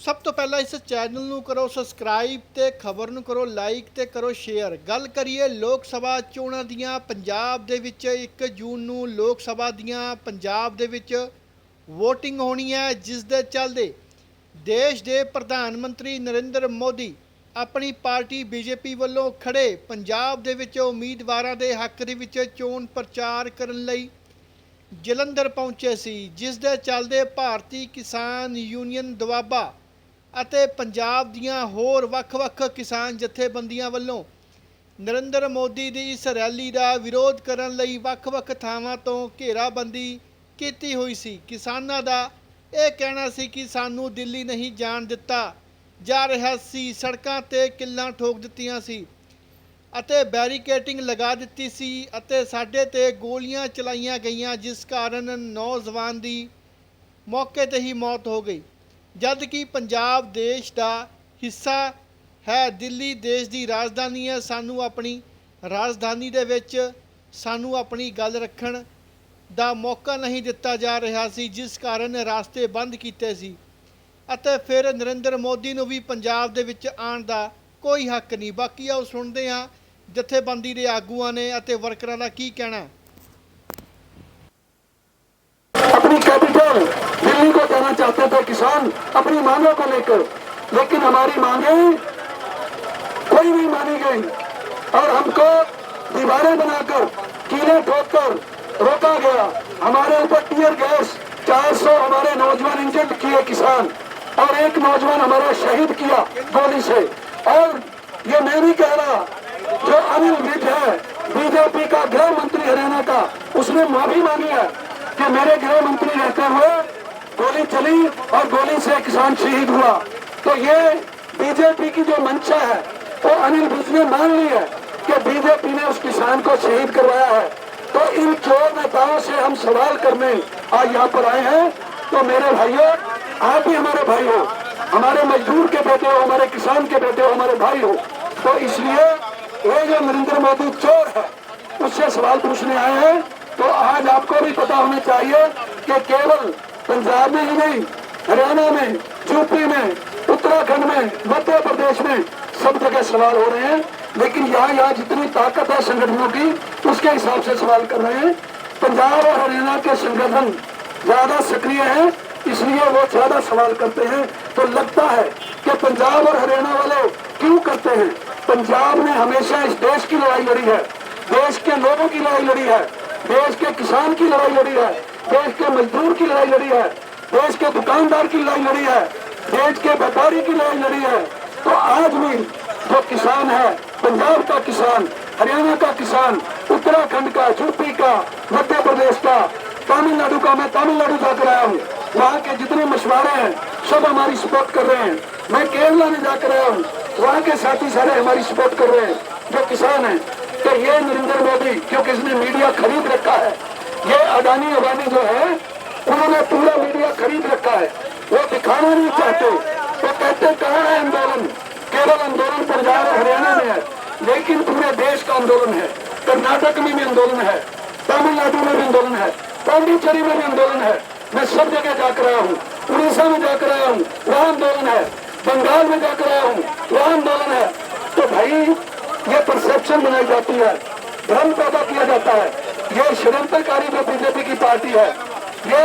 ਸਭ ਤੋਂ ਪਹਿਲਾਂ ਇਸ ਚੈਨਲ ਨੂੰ ਕਰੋ ਸਬਸਕ੍ਰਾਈਬ ਤੇ ਖਬਰ ਨੂੰ ਕਰੋ ਲਾਈਕ ਤੇ ਕਰੋ ਸ਼ੇਅਰ ਗੱਲ ਕਰੀਏ ਲੋਕ ਸਭਾ ਚੋਣਾਂ ਦੀਆਂ, ਪੰਜਾਬ ਦੇ ਵਿੱਚ 1 ਜੂਨ ਨੂੰ ਲੋਕ ਸਭਾ ਦੀਆਂ, ਪੰਜਾਬ ਦੇ ਵਿੱਚ VOTING ਹੋਣੀ ਹੈ, ਜਿਸ ਦੇ ਚੱਲਦੇ ਦੇਸ਼ ਦੇ ਪ੍ਰਧਾਨ ਮੰਤਰੀ ਨਰਿੰਦਰ ਮੋਦੀ ਆਪਣੀ ਪਾਰਟੀ ਬੀਜੇਪੀ ਵੱਲੋਂ ਖੜੇ ਪੰਜਾਬ ਦੇ ਵਿੱਚ ਉਮੀਦਵਾਰਾਂ ਦੇ ਹੱਕ ਦੇ ਵਿੱਚ ਚੋਣ ਪ੍ਰਚਾਰ ਕਰਨ ਲਈ ਜਲੰਧਰ ਪਹੁੰਚੇ ਸੀ, ਜਿਸ ਦੇ ਚੱਲਦੇ ਭਾਰਤੀ ਕਿਸਾਨ ਯੂਨੀਅਨ ਦੁਆਬਾ ਅਤੇ ਪੰਜਾਬ ਦੀਆਂ ਹੋਰ ਵੱਖ-ਵੱਖ ਕਿਸਾਨ ਜਥੇਬੰਦੀਆਂ ਵੱਲੋਂ ਨਰਿੰਦਰ ਮੋਦੀ ਦੀ ਇਸ ਰੈਲੀ ਦਾ ਵਿਰੋਧ ਕਰਨ ਲਈ ਵੱਖ-ਵੱਖ ਥਾਵਾਂ ਤੋਂ ਘੇਰਾਬੰਦੀ ਕੀਤੀ ਹੋਈ ਸੀ। ਕਿਸਾਨਾਂ ਦਾ ਇਹ ਕਹਿਣਾ ਸੀ ਕਿ ਸਾਨੂੰ ਦਿੱਲੀ ਨਹੀਂ ਜਾਣ ਦਿੱਤਾ ਜਾ ਰਿਹਾ ਸੀ। ਸੜਕਾਂ ਤੇ ਕਿੱਲਾਂ ਠੋਕ ਦਿੱਤੀਆਂ ਸੀ ਅਤੇ ਬੈਰੀਕੇਟਿੰਗ ਲਗਾ ਦਿੱਤੀ ਸੀ ਅਤੇ ਸਾਡੇ ਤੇ ਗੋਲੀਆਂ ਚਲਾਈਆਂ ਗਈਆਂ, ਜਿਸ ਕਾਰਨ ਨੌਜਵਾਨ ਦੀ ਮੌਕੇ ਤੇ ਹੀ ਮੌਤ ਹੋ ਗਈ। ਜਦ ਕਿ ਪੰਜਾਬ ਦੇਸ਼ ਦਾ ਹਿੱਸਾ ਹੈ, ਦਿੱਲੀ ਦੇਸ਼ ਦੀ ਰਾਜਧਾਨੀ ਹੈ। ਸਾਨੂੰ ਆਪਣੀ ਰਾਜਧਾਨੀ ਦੇ ਵਿੱਚ ਸਾਨੂੰ ਆਪਣੀ ਗੱਲ ਰੱਖਣ ਦਾ ਮੌਕਾ ਨਹੀਂ ਦਿੱਤਾ ਜਾ ਰਿਹਾ ਸੀ, ਜਿਸ ਕਾਰਨ ਰਾਸਤੇ ਬੰਦ ਕੀਤੇ ਸੀ ਅਤੇ ਫਿਰ ਨਰਿੰਦਰ ਮੋਦੀ ਨੂੰ ਵੀ ਪੰਜਾਬ ਦੇ ਵਿੱਚ ਆਉਣ ਦਾ ਕੋਈ ਹੱਕ ਨਹੀਂ। ਬਾਕੀ ਆਓ ਸੁਣਦੇ ਹਾਂ ਜਥੇਬੰਦੀ ਦੇ ਆਗੂਆਂ ਨੇ ਅਤੇ ਵਰਕਰਾਂ ਦਾ ਕੀ ਕਹਿਣਾ ਆਪਣੀ ਕੈਪੀਟਲ कैपिटल दिल्ली को जाना चाहते थे किसान अपनी मांगों को लेकर लेकिन हमारी मांगे कोई नहीं मानी गई और हमको दीवारें बनाकर कीले ठोककर रोका गया हमारे ऊपर टीयर गैस 400 हमारे नौजवान इंजर्ड किए किसान और एक नौजवान हमारा शहीद किया गोली से और ये मैं नहीं कह रहा जो अनिल विज है बीजेपी का गृह मंत्री हरियाणा का उसने माफी मांगी है कि मेरे गृह मंत्री रहते हुए गोली चली और गोली से किसान शहीद हुआ तो ये बीजेपी की जो मंशा है वो अनिल विज ने मान ली है कि बीजेपी ने उस किसान को शहीद करवाया है तो इन चोर नेताओं से हम सवाल करने आज यहाँ पर आए हैं तो मेरे भाइयों आप भी हमारे भाई हो हमारे मजदूर के बेटे हो हमारे किसान के बेटे हो हमारे भाई हो तो इसलिए ये जो नरेंद्र मोदी चोर है उससे सवाल पूछने आए हैं तो आज आपको भी पता होना चाहिए कि केवल पंजाब में ही नहीं हरियाणा में यूपी में उत्तराखंड में मध्य प्रदेश में सब जगह सवाल हो रहे हैं लेकिन यहाँ यहाँ जितनी ताकत है संगठनों की उसके हिसाब से सवाल कर रहे हैं पंजाब और हरियाणा के संगठन ज्यादा सक्रिय हैं इसलिए वो ज्यादा सवाल करते हैं तो लगता है कि पंजाब और हरियाणा वाले क्यों करते हैं पंजाब ने हमेशा इस देश की लड़ाई लड़ी है देश के लोगों की लड़ाई लड़ी है देश के किसान की लड़ाई लड़ी है देश के मजदूर की लड़ाई लड़ी है देश के दुकानदार की लड़ाई लड़ी है देश के व्यापारी की लड़ाई लड़ी है तो आज भी जो किसान है पंजाब का किसान हरियाणा का किसान उत्तराखंड का यूपी का मध्य प्रदेश का तमिलनाडु का मैं तमिलनाडु जाकर आया हूँ वहाँ के जितने मछुआरे हैं सब हमारी सपोर्ट कर रहे हैं मैं केरला में जाकर आया हूँ वहाँ के साथी सारे हमारी सपोर्ट कर रहे हैं जो किसान हैं तो ये नरेंद्र मोदी क्योंकि इसने मीडिया खरीद रखा है ये अडानी अबानी जो है उन्होंने पूरा मीडिया खरीद रखा है वो दिखाना नहीं चाहते वो कहते कहाँ है आंदोलन केवल आंदोलन पंजाब और हरियाणा में है लेकिन पूरे देश का आंदोलन है कर्नाटक में भी आंदोलन है तमिलनाडु में भी आंदोलन है पांडिचेरी में भी आंदोलन है मैं सब जगह जाकर आया हूँ उड़ीसा में जाकर आया हूँ वहाँ आंदोलन है बंगाल में जाकर आया हूँ वहाँ आंदोलन है तो भाई ये परसेप्शन बनाई जाती है भ्रम पैदा किया जाता है ये षड्यंत्रकारी जो बीजेपी की पार्टी है ये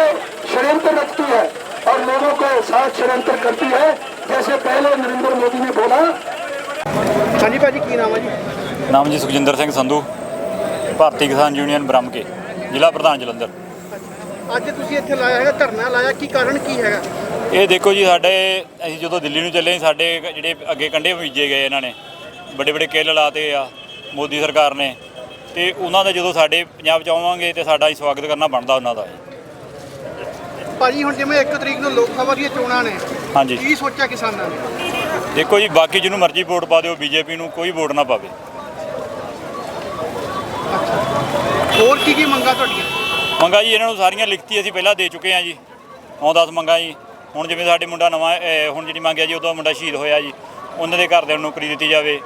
षड्यंत्र रचती है और लोगों को साथ षड्यंत्र करती है जैसे पहले नरेंद्र मोदी ने बोला ਹਾਂਜੀ ਭਾਜੀ ਕੀ ਨਾਮ ਹੈ ਜੀ ਨਾਮ ਜੀ ਸੁਖਜਿੰਦਰ ਸਿੰਘ ਸੰਧੂ ਭਾਰਤੀ ਕਿਸਾਨ ਯੂਨੀਅਨ ਬ੍ਰਹਮਕੇ ਜ਼ਿਲ੍ਹਾ ਪ੍ਰਧਾਨ ਜਲੰਧਰ ਅੱਜ ਤੁਸੀਂ ਇੱਥੇ ਲਾਇਆ ਹੈਗਾ ਧਰਨਾ ਲਾਇਆ ਕੀ ਕਾਰਨ ਕੀ ਹੈਗਾ ਇਹ ਦੇਖੋ ਜੀ ਸਾਡੇ ਅਸੀਂ ਜਦੋਂ ਦਿੱਲੀ ਨੂੰ ਚੱਲੇ ਸੀ, ਸਾਡੇ ਜਿਹੜੇ ਅੱਗੇ ਕੰਡੇ ਬੀਜੇ ਗਏ ਇਹਨਾਂ ਨੇ ਵੱਡੇ ਵੱਡੇ ਕਿੱਲ ਲਾਤੇ ਆ ਮੋਦੀ ਸਰਕਾਰ ਨੇ ਤੇ ਉਹਨਾਂ ਦਾ ਜਦੋਂ ਸਾਡੇ ਪੰਜਾਬ ਚ ਆਵਾਂਗੇ ਤੇ ਸਾਡਾ ਹੀ ਸਵਾਗਤ ਕਰਨਾ ਬਣਦਾ ਉਹਨਾਂ ਦਾ। ਭਾਜੀ ਹੁਣ ਜਿਵੇਂ 1 ਤਰੀਕ ਨੂੰ ਲੋਕ ਸਭਾ ਦੀਆਂ ਚੋਣਾਂ ਨੇ ਹਾਂਜੀ। ਕੀ ਸੋਚਿਆ ਕਿਸਾਨਾਂ ਨੇ? ਦੇਖੋ ਜੀ ਬਾਕੀ ਜਿਹਨੂੰ ਮਰਜ਼ੀ ਵੋਟ ਪਾ ਦਿਓ ਬੀਜੇਪੀ ਨੂੰ ਕੋਈ ਵੋਟ ਨਾ ਪਾਵੇ। ਹੋਰ ਕੀ ਕੀ ਮੰਗਾ ਤੁਹਾਡੀਆਂ? ਮੰਗਾ ਜੀ ਇਹਨਾਂ ਨੂੰ ਸਾਰੀਆਂ ਲਿਖਤੀ ਅਸੀਂ ਪਹਿਲਾਂ ਦੇ ਚੁੱਕੇ ਹਾਂ ਜੀ। 9-10 ਮੰਗਾ ਜੀ। ਹੁਣ ਜਿਵੇਂ ਸਾਡੇ ਮੁੰਡਾ ਨਵਾਂ ਹੁਣ ਜਿਹੜੀ ਮੰਗਿਆ ਜੀ ਉਹਦਾ ਮੁੰਡਾ ਸ਼ਹੀਦ ਹੋਇਆ ਜੀ। ਉਹਨਾਂ ਦੇ ਘਰਦਿਆਂ ਨੂੰ ਨੌਕਰੀ ਦਿੱਤੀ ਜਾਵੇ।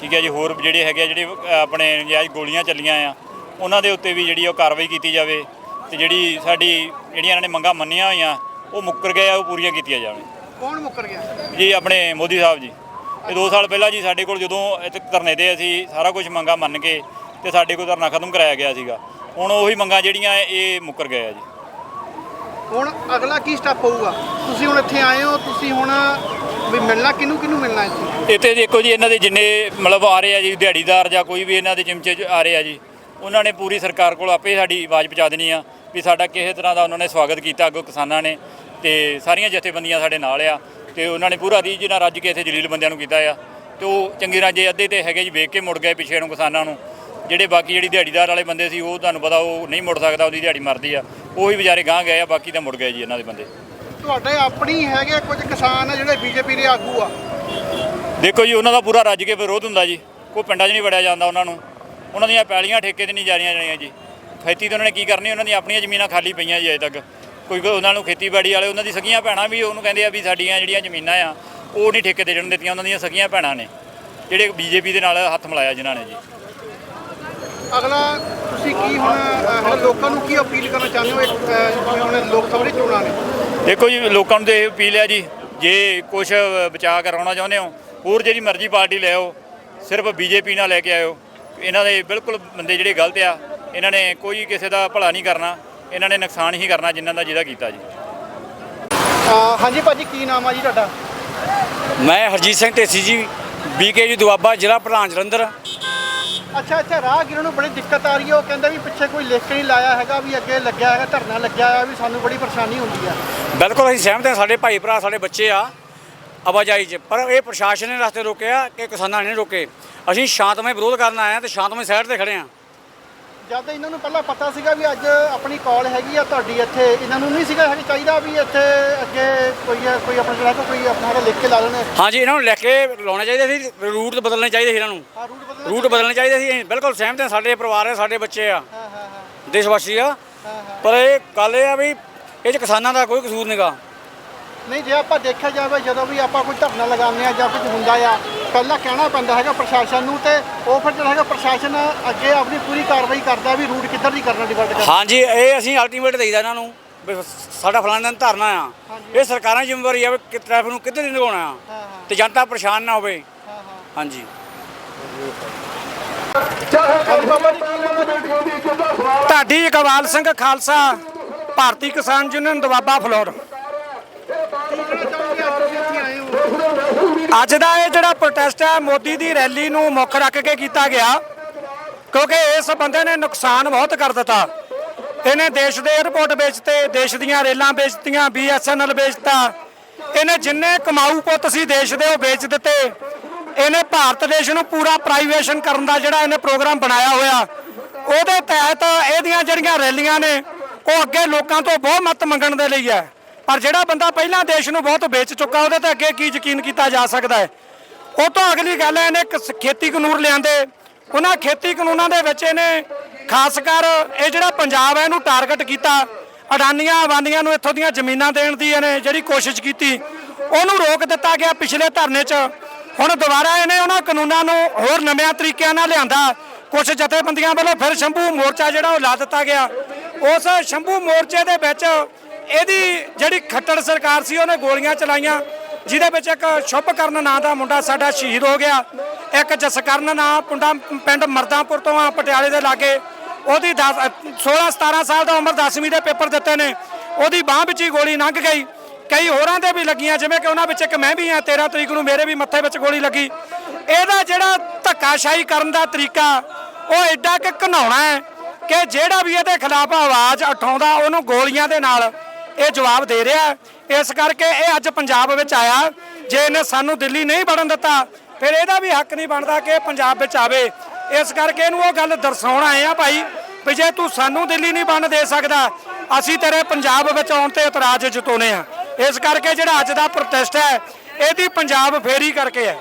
ਠੀਕ ਹੈ ਜੀ ਹੋਰ ਜਿਹੜੇ ਹੈਗੇ ਆ ਜਿਹੜੇ ਆਪਣੇ ਨਜਾਇਜ਼ ਗੋਲੀਆਂ ਚੱਲੀਆਂ ਆ ਉਹਨਾਂ ਦੇ ਉੱਤੇ ਵੀ ਜਿਹੜੀ ਉਹ ਕਾਰਵਾਈ ਕੀਤੀ ਜਾਵੇ ਤੇ ਜਿਹੜੀ ਸਾਡੀ ਜਿਹੜੀਆਂ ਇਹਨਾਂ ਨੇ ਮੰਗਾਂ ਮੰਨੀਆਂ ਹੋਈਆਂ ਉਹ ਮੁੱਕਰ ਗਏ ਆ ਉਹ ਪੂਰੀਆਂ ਕੀਤੀਆਂ ਜਾਣ। ਕੌਣ ਮੁੱਕਰ ਗਿਆ? ਜੀ ਆਪਣੇ ਮੋਦੀ ਸਾਹਿਬ ਜੀ। ਇਹ 2 ਸਾਲ ਪਹਿਲਾਂ ਜੀ ਸਾਡੇ ਕੋਲ ਜਦੋਂ ਇੱਥੇ ਧਰਨੇ ਤੇ ਅਸੀਂ ਸਾਰਾ ਕੁਝ ਮੰਗਾ ਮੰਨ ਕੇ ਤੇ ਸਾਡੇ ਕੋਲ ਧਰਨਾ ਖਤਮ ਕਰਾਇਆ ਗਿਆ ਸੀਗਾ ਹੁਣ ਉਹੀ ਮੰਗਾਂ ਜਿਹੜੀਆਂ ਇਹ ਮੁੱਕਰ ਗਏ ਆ ਜੀ। ਹੁਣ ਅਗਲਾ ਕੀ ਸਟੈਪ ਹੋਊਗਾ? ਤੁਸੀਂ ਹੁਣ ਇੱਥੇ ਆਏ ਹੋ ਤੁਸੀਂ ਹੁਣ ਵੀ ਮਿਲਣਾ, ਕਿਹਨੂੰ ਕਿਹਨੂੰ ਮਿਲਣਾ ਇੱਥੇ? ਇੱਥੇ ਦੇਖੋ ਜੀ, ਇਹਨਾਂ ਦੇ ਜਿੰਨੇ ਮਤਲਬ ਆ ਰਹੇ ਆ ਜੀ, ਦਿਹਾੜੀਦਾਰ ਜਾਂ ਕੋਈ ਵੀ ਇਹਨਾਂ ਦੇ ਚਿਮਚੇ 'ਚ ਆ ਰਹੇ ਆ ਜੀ, ਉਹਨਾਂ ਨੇ ਪੂਰੀ ਸਰਕਾਰ ਕੋਲ ਆਪੇ ਸਾਡੀ ਆਵਾਜ਼ ਪਹੁੰਚਾ ਦੇਣੀ ਆ ਵੀ ਸਾਡਾ ਕਿਸੇ ਤਰ੍ਹਾਂ ਦਾ ਉਹਨਾਂ ਨੇ ਸਵਾਗਤ ਕੀਤਾ ਅੱਗੋਂ ਕਿਸਾਨਾਂ ਨੇ ਤੇ ਸਾਰੀਆਂ ਜਥੇਬੰਦੀਆਂ ਸਾਡੇ ਨਾਲ ਆ ਤੇ ਉਹਨਾਂ ਨੇ ਪੂਰਾ ਰੀਝ ਨਾਲ ਰੱਜ ਕੇ ਇੱਥੇ ਜਲੀਲ ਬੰਦਿਆਂ ਨੂੰ ਕੀਤਾ ਆ ਤੇ ਉਹ ਚੰਗੀ ਰਾਜੇ ਅੱਧੇ ਤੇ ਹੈਗੇ ਜੀ, ਵੇਖ ਕੇ ਮੁੜ ਗਏ ਪਿੱਛੇ ਨੂੰ ਕਿਸਾਨਾਂ ਨੂੰ। ਜਿਹੜੇ ਬਾਕੀ ਜਿਹੜੀ ਦਿਹਾੜੀਦਾਰ ਵਾਲੇ ਬੰਦੇ ਸੀ, ਉਹ ਤੁਹਾਨੂੰ ਪਤਾ ਉਹ ਨਹੀਂ ਮੁੜ ਸਕਦਾ, ਉਹਦੀ ਦਿਹਾੜੀ ਮਰਦੀ ਆ। ਉਹ ਹੀ ਵਿਚਾਰੇ ਗਾਂ ਗਏ ਆ, ਬਾਕੀ ਤਾਂ ਮੁੜ ਗਏ ਜੀ ਇਹਨਾਂ ਦੇ ਬੰਦੇ। ਤੁਹਾਡੇ ਆਪਣੀ ਹੈਗੇ ਕੁਝ ਕਿਸਾਨ ਆ ਜਿਹੜੇ ਬੀਜੇਪੀ ਦੇ ਆਗੂ ਆ। ਦੇਖੋ ਜੀ ਉਹਨਾਂ ਦਾ ਪੂਰਾ ਰੱਜ ਕੇ ਵਿਰੋਧ ਹੁੰਦਾ ਜੀ। ਕੋਈ ਪਿੰਡਾਂ 'ਚ ਨਹੀਂ ਵੜਿਆ ਜਾਂਦਾ ਉਹਨਾਂ ਨੂੰ। ਉਹਨਾਂ ਦੀਆਂ ਪੈਲੀਆਂ ਠੇਕੇ ਤੇ ਨਹੀਂ ਜਾਰੀਆਂ ਜਾਣੀਆਂ ਜੀ। ਖੇਤੀ ਤੇ ਉਹਨਾਂ ਨੇ ਕੀ ਕਰਨੀ ਉਹਨਾਂ ਦੀਆਂ ਆਪਣੀਆਂ ਜ਼ਮੀਨਾਂ ਖਾਲੀ ਪਈਆਂ ਜੀ ਅਜੇ ਤੱਕ। ਕੋਈ ਉਹਨਾਂ ਨੂੰ ਖੇਤੀਬਾੜੀ ਵਾਲੇ ਉਹਨਾਂ ਦੀ ਸਗੀਆਂ ਭੈਣਾਂ ਵੀ ਉਹਨੂੰ ਕਹਿੰਦੇ ਆ ਵੀ ਸਾਡੀਆਂ ਜਿਹੜੀਆਂ ਜ਼ਮੀਨਾਂ ਆ ਉਹ ਨਹੀਂ ਠੇਕੇ ਤੇ ਜਣ ਦਿੱਤੀਆਂ ਉਹਨਾਂ ਦੀਆਂ ਸਗੀਆਂ ਭੈਣਾਂ ਨੇ। ਜਿਹੜੇ ਬੀਜੇਪੀ ਦੇ ਨਾਲ ਹੱਥ ਮਿਲਾਇਆ ਜਿਨ੍ਹਾਂ ਨੇ ਜੀ। ਅਗਲਾ ਤੁਸੀਂ ਕੀ ਹੁਣ ਲੋਕਾਂ ਨੂੰ ਕੀ ਅਪੀਲ ਕਰਨਾ ਚਾਹੁੰਦੇ ਹੋ? ਇੱਕ ਹੁਣ ਲੋਕ ਸਭਾ ਦੀ ਚੋਣਾਂ ਨੇ। ਦੇਖੋ ਜੀ ਲੋਕਾਂ ਨੂੰ ਤੇ ਇਹ ਅਪੀਲ ਹੈ ਜੀ ਜੇ ਕੁਝ ਬਚਾਅ ਕਰਾਉਣਾ ਚਾਹੁੰਦੇ ਹੋ ਹੋਰ ਜਿਹੜੀ ਮਰਜ਼ੀ ਪਾਰਟੀ ਲੈ ਆਓ ਸਿਰਫ ਬੀਜੇਪੀ ਨਾਲ ਲੈ ਕੇ ਆਇਓ ਇਹਨਾਂ ਦੇ ਬਿਲਕੁਲ ਬੰਦੇ ਜਿਹੜੇ ਗਲਤ ਆ ਇਹਨਾਂ ਨੇ ਕੋਈ ਕਿਸੇ ਦਾ ਭਲਾ ਨਹੀਂ ਕਰਨਾ ਇਹਨਾਂ ਨੇ ਨੁਕਸਾਨ ਹੀ ਕਰਨਾ ਜਿਨ੍ਹਾਂ ਦਾ ਜਿਹਦਾ ਕੀਤਾ ਜੀ। ਹਾਂਜੀ ਭਾਜੀ ਕੀ ਨਾਮ ਆ ਜੀ ਤੁਹਾਡਾ? ਮੈਂ ਹਰਜੀਤ ਸਿੰਘ ਢੇਸੀ ਜੀ ਬੀਕੇ ਜੀ ਦੁਆਬਾ ਜ਼ਿਲ੍ਹਾ ਪ੍ਰਧਾਨ ਜਲੰਧਰ। ਅੱਛਾ ਅੱਛਾ ਰਾਹਗੀਰਾਂ ਨੂੰ ਬੜੀ ਦਿੱਕਤ ਆ ਰਹੀ ਹੈ। ਉਹ ਕਹਿੰਦੇ ਵੀ ਪਿੱਛੇ ਕੋਈ ਲਿਖ ਨਹੀਂ ਲਾਇਆ ਹੈਗਾ ਵੀ ਅੱਗੇ ਲੱਗਿਆ ਹੈਗਾ ਧਰਨਾ ਲੱਗਿਆ ਹੋਇਆ ਵੀ ਸਾਨੂੰ ਬੜੀ ਪਰੇਸ਼ਾਨੀ ਹੁੰਦੀ ਆ। ਬਿਲਕੁਲ ਅਸੀਂ ਸਹਿਮਤ ਹਾਂ ਸਾਡੇ ਭਾਈ ਭਰਾ ਸਾਡੇ ਬੱਚੇ ਆ ਆਵਾਜਾਈ 'ਚ। ਪਰ ਇਹ ਪ੍ਰਸ਼ਾਸਨ ਨੇ ਰਸਤੇ ਰੋਕਿਆ ਕਿ ਕਿਸਾਨਾਂ ਨੇ ਰੋਕੇ। ਅਸੀਂ ਸ਼ਾਂਤਮਈ ਵਿਰੋਧ ਕਰਨ ਆਏ ਹਾਂ ਤੇ ਸ਼ਾਂਤਮਈ ਸਾਈਡ ਤੇ ਖੜੇ ਹਾਂ। ਜਦ ਇਹਨਾਂ ਨੂੰ ਪਹਿਲਾਂ ਪਤਾ ਸੀਗਾ ਵੀ ਅੱਜ ਆਪਣੀ ਕਾਲ ਹੈਗੀ ਆ ਤੁਹਾਡੀ ਇੱਥੇ ਇਹਨਾਂ ਨੂੰ ਨਹੀਂ ਸੀਗਾ ਹੈਗਾ ਚਾਹੀਦਾ ਵੀ ਇੱਥੇ ਅੱਗੇ ਕੋਈ ਕੋਈ ਆਪਣਾ ਜਿਹੜਾ ਕੋਈ ਆਪਣਾ ਲਿਖ ਕੇ ਲਾ ਲੈਣ। ਹਾਂਜੀ ਇਹਨਾਂ ਨੂੰ ਲੈ ਕੇ ਲਾਉਣੇ ਚਾਹੀਦੇ ਸੀ ਰੂਟ ਬਦਲਣੇ ਚਾਹੀਦੇ ਸੀ ਇਹਨਾਂ ਨੂੰ। ਹਾਂ ਰੂਟ ਰੂਟ ਬਦਲਣੇ ਚਾਹੀਦੇ ਸੀ। ਬਿਲਕੁਲ ਸਹਿਮਤ ਹਾਂ ਸਾਡੇ ਪਰਿਵਾਰ ਹੈ ਸਾਡੇ ਬੱਚੇ ਆ। ਹਾਂ ਹਾਂ ਹਾਂ। ਦੇਸ਼ ਵਾਸੀ ਆ ਪਰ ਇਹ ਗੱਲ ਇਹ ਆ ਵੀ ਇਹ 'ਚ ਕਿਸਾਨਾਂ ਦਾ ਕੋਈ ਕਸੂਰ ਨਹੀਂਗਾ ਨਹੀਂ ਜੇ ਆਪਾਂ ਦੇਖਿਆ ਜਾਵੇ ਜਦੋਂ ਵੀ ਆਪਾਂ ਕੋਈ ਧਰਨਾ ਲਗਾਉਂਦੇ ਆ ਜਾਂ ਕੁਝ ਹੁੰਦਾ ਆ ਪਹਿਲਾਂ ਕਹਿਣਾ ਪੈਂਦਾ ਹੈਗਾ ਪ੍ਰਸ਼ਾਸਨ ਨੂੰ ਤੇ ਉਹ ਫਿਰ ਜਿਹੜਾ ਹੈਗਾ ਪ੍ਰਸ਼ਾਸਨ ਅੱਗੇ ਆਪਣੀ ਪੂਰੀ ਕਾਰਵਾਈ ਕਰਦਾ ਵੀ ਰੂਟ ਕਿੱਧਰ ਦੀ ਕਰਨਾ ਡਿਵਰਟ ਕਰਨਾ। ਹਾਂਜੀ ਇਹ ਅਸੀਂ ਅਲਟੀਮੇਟ ਦੇਈਦਾ ਇਹਨਾਂ ਨੂੰ ਵੀ ਸਾਡਾ ਫਲਾਣਾ ਦਿਨ ਧਰਨਾ ਆ। ਇਹ ਸਰਕਾਰਾਂ ਦੀ ਜ਼ਿੰਮੇਵਾਰੀ ਆ ਵੀ ਕਿ ਟ੍ਰੈਫਿਕ ਨੂੰ ਕਿੱਧਰ ਦੀ ਲਗਾਉਣਾ ਆ। ਤੇ ਜਨਤਾ ਪਰੇਸ਼ਾਨ ਨਾ ਹੋਵੇ। ਹਾਂਜੀ। ਢਾਡੀ ਇਕਬਾਲ ਸਿੰਘ ਖਾਲਸਾ, ਭਾਰਤੀ ਕਿਸਾਨ ਯੂਨੀਅਨ ਦਵਾਬਾ ਫਲੋਰ। ਅੱਜ ਦਾ ਇਹ ਜਿਹੜਾ ਪ੍ਰੋਟੈਸਟ ਹੈ, ਮੋਦੀ ਦੀ ਰੈਲੀ ਨੂੰ ਮੁੱਖ ਰੱਖ ਕੇ ਕੀਤਾ ਗਿਆ, ਕਿਉਂਕਿ ਇਸ ਬੰਦੇ ਨੇ ਨੁਕਸਾਨ ਬਹੁਤ ਕਰ ਦਿੱਤਾ। ਇਹਨੇ ਦੇਸ਼ ਦੇ 에ਅਰਪੋਰਟ ਵੇਚਤੇ, ਦੇਸ਼ ਦੀਆਂ ਰੇਲਾਂ ਵੇਚਤੀਆਂ ਬੀਐਸਐਨਐਲ ਵੇਚਤਾ। ਇਹਨੇ ਜਿੰਨੇ ਕਮਾਊ ਪੁੱਤ ਸੀ ਦੇਸ਼ ਦੇ, ਉਹ ਵੇਚ ਦਿੱਤੇ। ਇਹਨੇ ਭਾਰਤ ਦੇਸ਼ ਨੂੰ ਪੂਰਾ ਪ੍ਰਾਈਵੇਸ਼ਨ ਕਰਨ ਦਾ ਜਿਹੜਾ ਇਹਨੇ ਪ੍ਰੋਗਰਾਮ ਬਣਾਇਆ ਹੋਇਆ। ਉਹਦੇ ਤਹਿਤ ਇਹਦੀਆਂ ਜਿਹੜੀਆਂ ਰੈਲੀਆਂ ਨੇ, ਉਹ ਅੱਗੇ ਲੋਕਾਂ ਤੋਂ ਬਹੁਤ ਮਤ ਮੰਗਣ ਦੇ ਲਈ ਹੈ। ਪਰ ਜਿਹੜਾ ਬੰਦਾ ਪਹਿਲਾਂ ਦੇਸ਼ ਨੂੰ ਬਹੁਤ ਵੇਚ ਚੁੱਕਾ, ਉਹਦੇ ਤੇ ਅੱਗੇ ਕੀ ਯਕੀਨ ਕੀਤਾ ਜਾ ਸਕਦਾ ਹੈ? ਉਹ ਤੋਂ ਅਗਲੀ ਗੱਲ ਹੈ, ਇਹਨੇ ਇੱਕ ਖੇਤੀ ਕਾਨੂੰਨ ਲਿਆਂਦੇ। ਉਹਨਾਂ ਖੇਤੀ ਕਾਨੂੰਨਾਂ ਦੇ ਵਿੱਚ ਇਹਨੇ ਖਾਸ ਕਰ ਇਹ ਜਿਹੜਾ ਪੰਜਾਬ ਹੈ, ਇਹਨੂੰ ਟਾਰਗੇਟ ਕੀਤਾ। ਅਡਾਨੀਆਂ ਆਬਾਦੀਆਂ ਨੂੰ ਇੱਥੋਂ ਦੀਆਂ ਜ਼ਮੀਨਾਂ ਦੇਣ ਦੀ ਇਹਨੇ ਜਿਹੜੀ ਕੋਸ਼ਿਸ਼ ਕੀਤੀ। ਉਹਨੂੰ ਰੋਕ ਦਿੱਤਾ ਗਿਆ ਪਿਛਲੇ ਧਰਨੇ 'ਚ। ਹੁਣ ਦੁਬਾਰਾ ਇਹਨੇ ਉਹਨਾਂ ਕਾਨੂੰਨਾਂ ਨੂੰ ਹੋਰ ਨਵਿਆਂ ਤਰੀਕਿਆਂ ਨਾਲ ਲਿਆਂਦਾ। ਕੁਝ ਜਥੇਬੰਦੀਆਂ ਵੱਲੋਂ ਫਿਰ ਸ਼ੰਭੂ ਮੋਰਚਾ ਜਿਹੜਾ ਉਹ ਲਾ ਦਿੱਤਾ ਗਿਆ। ਉਸ ਸ਼ੰਭੂ ਮੋਰਚੇ ਦੇ ਵਿੱਚ ਇਹਦੀ ਜਿਹੜੀ ਖੱਟੜ ਸਰਕਾਰ ਸੀ, ਉਹਨੇ ਗੋਲੀਆਂ ਚਲਾਈਆਂ, ਜਿਹਦੇ ਵਿੱਚ ਇੱਕ ਸ਼ੁਭ ਕਰਨ ਨਾਂ ਦਾ ਮੁੰਡਾ ਸਾਡਾ ਸ਼ਹੀਦ ਹੋ ਗਿਆ। ਇੱਕ ਜਸਕਰਨ ਨਾਂ ਪੁੰਡਾ ਪਿੰਡ ਮਰਦਾਂਪੁਰ ਤੋਂ ਆ ਪਟਿਆਲੇ ਦੇ ਲਾਗੇ। ਉਹਦੀ 16 17 ਸਾਲ ਦਾ ਉਮਰ 10ਵੀਂ ਦੇ ਪੇਪਰ ਦਿੱਤੇ ਨੇ। ਉਹਦੀ ਬਾਹ ਵਿੱਚ ਹੀ ਗੋਲੀ ਲੰਘ ਗਈ। ਕਈ ਹੋਰਾਂ ਦੇ ਵੀ ਲੱਗੀਆਂ, ਜਿਵੇਂ ਕਿ ਉਹਨਾਂ ਵਿੱਚ ਇੱਕ ਮੈਂ ਵੀ ਆ 13 ਤਰੀਕ ਨੂੰ ਮੇਰੇ ਵੀ ਮੱਥੇ ਵਿੱਚ ਗੋਲੀ ਲੱਗੀ। ਇਹਦਾ ਜਿਹੜਾ ਧੱਕਾਸ਼ਾਹੀ ਕਰਨ ਦਾ ਤਰੀਕਾ, ਉਹ ਐਡਾ ਕਿ ਘਨਾਉਣਾ ਹੈ ਕਿ ਜਿਹੜਾ ਵੀ ਇਹਦੇ ਖਿਲਾਫ ਆਵਾਜ਼ ਉਠਾਉਂਦਾ, ਉਹਨੂੰ ਗੋਲੀਆਂ ਦੇ ਨਾਲ ਇਹ ਜਵਾਬ ਦੇ ਰਿਹਾ ਇਸ ਕਰਕੇ ਇਹ ਅੱਜ ਪੰਜਾਬ ਵਿੱਚ ਆਇਆ। ਜੇ ਇਹਨੇ ਸਾਨੂੰ ਦਿੱਲੀ ਨਹੀਂ ਵੜਨ ਦਿੱਤਾ, ਫਿਰ ਇਹਦਾ ਵੀ ਹੱਕ ਨਹੀਂ ਬਣਦਾ ਕਿ ਇਹ ਪੰਜਾਬ ਵਿੱਚ ਆਵੇ। ਇਸ ਕਰਕੇ ਇਹਨੂੰ ਉਹ ਗੱਲ ਦਰਸਾਉਣ ਆਏ ਆ ਭਾਈ ਵੀ ਜੇ ਤੂੰ ਸਾਨੂੰ ਦਿੱਲੀ ਨਹੀਂ ਬਣ ਦੇ ਸਕਦਾ, ਅਸੀਂ ਤੇਰੇ ਪੰਜਾਬ ਵਿੱਚ ਆਉਣ ਤੇ ਇਤਰਾਜ਼ ਜਤਾਉਨੇ ਆ ਇਸ ਕਰਕੇ ਜਿਹੜਾ ਅੱਜ ਦਾ ਪ੍ਰੋਟੈਸਟ ਹੈ ਇਹਦੀ ਪੰਜਾਬ ਫੇਰੀ ਕਰਕੇ ਹੈ